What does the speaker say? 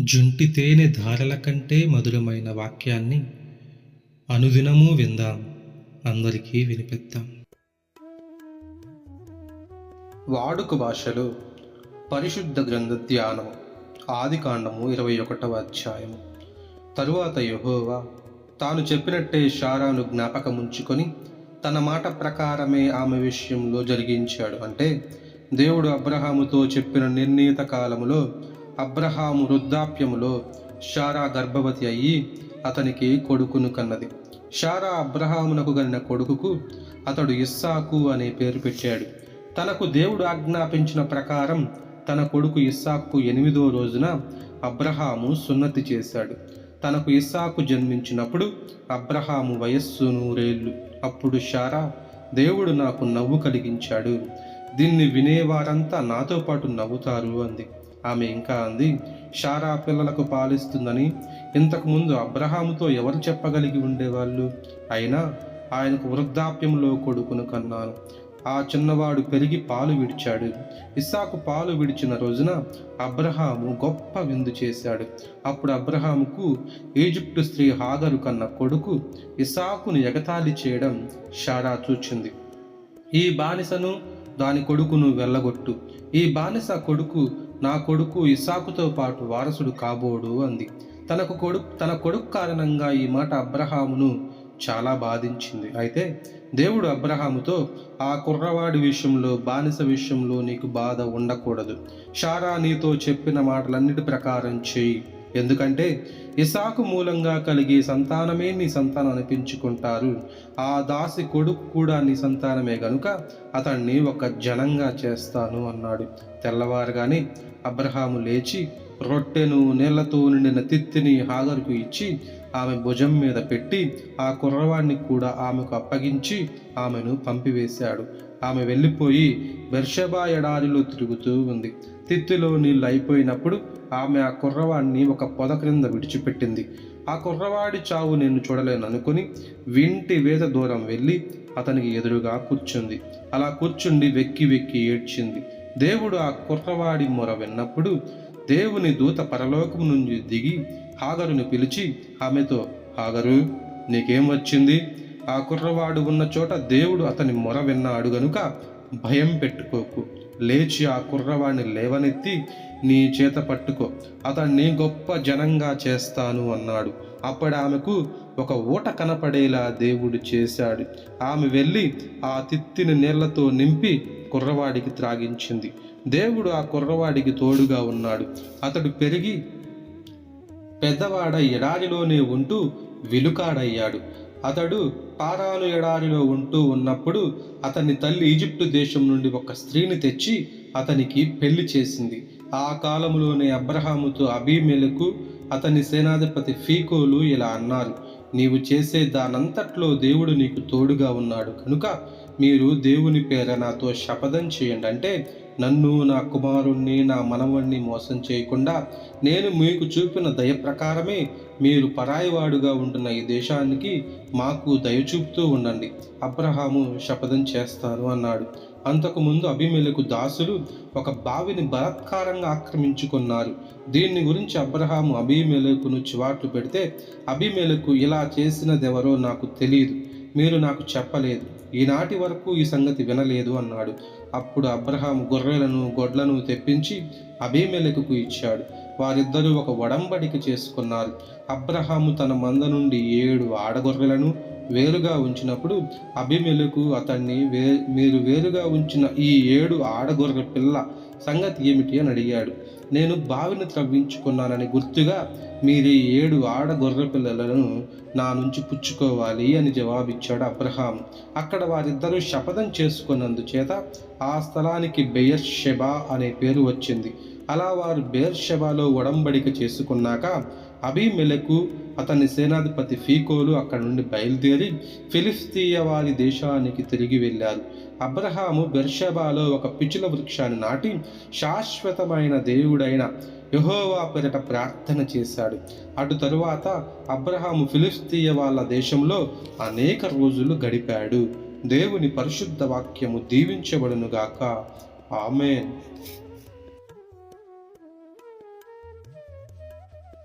జుంటి తేనె ధారల కంటే మధురమైన వాక్యాన్ని అనుదినము విందాం. అందరికీ వినిపిద్దాం. వాడుక భాషలో పరిశుద్ధ గ్రంథ ధ్యానం ఆది కాండము ఇరవై ఒకటవ అధ్యాయము. తరువాత యహోవా తాను చెప్పినట్టే షారాను జ్ఞాపకముంచుకొని తన మాట ప్రకారమే ఆమె విషయంలో జరిగించాడు. అంటే దేవుడు అబ్రహాముతో చెప్పిన నిర్ణీత కాలములో అబ్రహాము వృద్ధాప్యములో షారా గర్భవతి అయ్యి అతనికి కొడుకును కన్నది. షారా అబ్రహామునకు గలిన కొడుకుకు అతడు ఇస్సాకు అనే పేరు పెట్టాడు. తనకు దేవుడు ఆజ్ఞాపించిన ప్రకారం తన కొడుకు ఇస్సాకు ఎనిమిదో రోజున అబ్రహాము సున్నతి చేశాడు. తనకు ఇస్సాకు జన్మించినప్పుడు అబ్రహాము వయస్సు నూరేళ్ళు అప్పుడు షారా దేవుడు నాకు నవ్వు కలిగించాడు. దీన్ని వినేవారంతా నాతో పాటు నవ్వుతారు అంది. ఆమె ఇంకా అంది షారా పిల్లలకు పాలిస్తుందని. ఇంతకుముందు అబ్రహాముతో ఎవరు చెప్పగలిగి ఉండేవాళ్ళు? అయినా ఆయనకు వృద్ధాప్యంలో కొడుకును కన్నాను. ఆ చిన్నవాడు పెరిగి పాలు విడిచాడు. ఇస్సాకు పాలు విడిచిన రోజున అబ్రహాము గొప్ప విందు చేశాడు. అప్పుడు అబ్రహాముకు ఈజిప్టు స్త్రీ హాగరు కన్న కొడుకు ఇసాకును ఎగతాళి చేయడం షారా చూచింది. ఈ బానిసను దాని కొడుకును వెళ్ళగొట్టు. ఈ బానిస కొడుకు నా కొడుకు ఇసాకుతో పాటు వారసుడు కాబోడు అంది. తనకు కొడుకు తన కొడుకు కారణంగా ఈ మాట అబ్రహామును చాలా బాధించింది. అయితే దేవుడు అబ్రహాముతో ఆ కుర్రవాడి విషయంలో బానిస విషయంలో నీకు బాధ ఉండకూడదు. షారా నీతో చెప్పిన మాటలన్నిటి ప్రకారం చేయి ఎందుకంటే ఇసాకు మూలంగా కలిగే సంతానమే నీ సంతానం అనిపించుకుంటారు. ఆ దాసి కొడుకు కూడా నీ సంతానమే గనుక అతన్ని ఒక జనంగా చేస్తాను అన్నాడు. తెల్లవారుగానే అబ్రహాము లేచి రొట్టెను నీళ్ళతో నిండిన తిత్తిని హాగరుకు ఇచ్చి ఆమె భుజం మీద పెట్టి ఆ కుర్రవాణ్ణి కూడా ఆమెకు అప్పగించి ఆమెను పంపివేశాడు. ఆమె వెళ్ళిపోయి బెర్షబా ఎడారిలో తిరుగుతూ ఉంది. తిత్తిలో నీళ్ళు అయిపోయినప్పుడు ఆమె ఆ కుర్రవాడిని ఒక పొద క్రింద విడిచిపెట్టింది. ఆ కుర్రవాడి చావు నేను చూడలేననుకుని వింటి వేద దూరం వెళ్ళి అతనికి ఎదురుగా కూర్చుంది. అలా కూర్చుండి వెక్కి వెక్కి ఏడ్చింది. దేవుడు ఆ కుర్రవాడి మొర విన్నప్పుడు దేవుని దూత పరలోకం నుంచి దిగి హాగరుని పిలిచి ఆమెతో హాగరు నీకేం వచ్చింది? ఆ కుర్రవాడు ఉన్న చోట దేవుడు అతని మొర విన్నాడు గనుక భయం పెట్టుకోకు. లేచి ఆ కుర్రవాడిని లేవనెత్తి నీ చేత పట్టుకో. అతన్ని గొప్ప జనంగా చేస్తాను అన్నాడు. అప్పుడు ఆమెకు ఒక ఊట కనపడేలా దేవుడు చేశాడు. ఆమె వెళ్ళి ఆ తిత్తిని నీళ్ళతో నింపి కుర్రవాడికి త్రాగించింది. దేవుడు ఆ కుర్రవాడికి తోడుగా ఉన్నాడు. అతడు పెరిగి పెద్దవాడ ఎడారిలోనే ఉంటూ విలుకాడయ్యాడు. అతడు పారాలు ఎడారిలో ఉంటూ ఉన్నప్పుడు అతని తల్లి ఈజిప్టు దేశం నుండి ఒక స్త్రీని తెచ్చి అతనికి పెళ్ళి చేసింది. ఆ కాలంలోనే అబ్రహాముతో అబీమెలకు అతని సేనాధిపతి ఫీకోలు ఇలా అన్నారు నీవు చేసే దానంతట్లో దేవుడు నీకు తోడుగా ఉన్నాడు. కనుక మీరు దేవుని పేర నాతో శపథం చేయండి. అంటే నన్ను నా కుమారుణ్ణి నా మనవణ్ణి మోసం చేయకుండా నేను మీకు చూపిన దయ ప్రకారమే మీరు పరాయివాడుగా ఉంటున్న ఈ దేశానికి మాకు దయ చూపుతూ ఉండండి. అబ్రహాము శపథం చేస్తాను అన్నాడు. అంతకుముందు అభిమేలకు దాసులు ఒక బావిని బలాత్కారంగా ఆక్రమించుకున్నారు. దీన్ని గురించి అబ్రహాము అభిమేలకును చివాట్లు పెడితే అభిమేలకు ఇలా చేసినదెవరో నాకు తెలియదు మీరు నాకు చెప్పలేదు. ఈనాటి వరకు ఈ సంగతి వినలేదు అన్నాడు. అప్పుడు అబ్రహాం గొర్రెలను గొడ్లను తెప్పించి అభిమెలకుకు ఇచ్చాడు. వారిద్దరూ ఒక వడంబడిక చేసుకున్నారు. అబ్రహాము తన మంద నుండి ఏడు ఆడగొర్రెలను వేరుగా ఉంచినప్పుడు అభిమెలకు అతన్ని వే మీరు వేరుగా ఉంచిన ఈ ఏడు ఆడగొర్రె పిల్ల సంగతి ఏమిటి అని అడిగాడు. నేను బావిని త్రవ్వించుకున్నానని గుర్తుగా మీరు ఏడు ఆడ గొర్రె పిల్లలను నా నుంచి పుచ్చుకోవాలి అని జవాబిచ్చాడు అబ్రహాం. అక్కడ వారిద్దరూ శపథం చేసుకున్నందుచేత ఆ స్థలానికి బెయర్ షెబా అనే పేరు వచ్చింది. అలా వారు బేర్షెబాలో ఒడంబడిక చేసుకున్నాక అభిమెలకు అతని సేనాధిపతి ఫీకోలు అక్కడి నుండి బయలుదేరి ఫిలిస్తీయ వారి దేశానికి తిరిగి వెళ్ళారు. అబ్రహాము బెర్షబాలో ఒక పిచుల వృక్షాన్ని నాటి శాశ్వతమైన దేవుడైన యహోవా పెరట ప్రార్థన చేశాడు. అటు తరువాత అబ్రహాము ఫిలిస్తీయ వాళ్ళ దేశంలో అనేక రోజులు గడిపాడు. దేవుని పరిశుద్ధ వాక్యము దీవించబడునుగాక. ఆమెన్.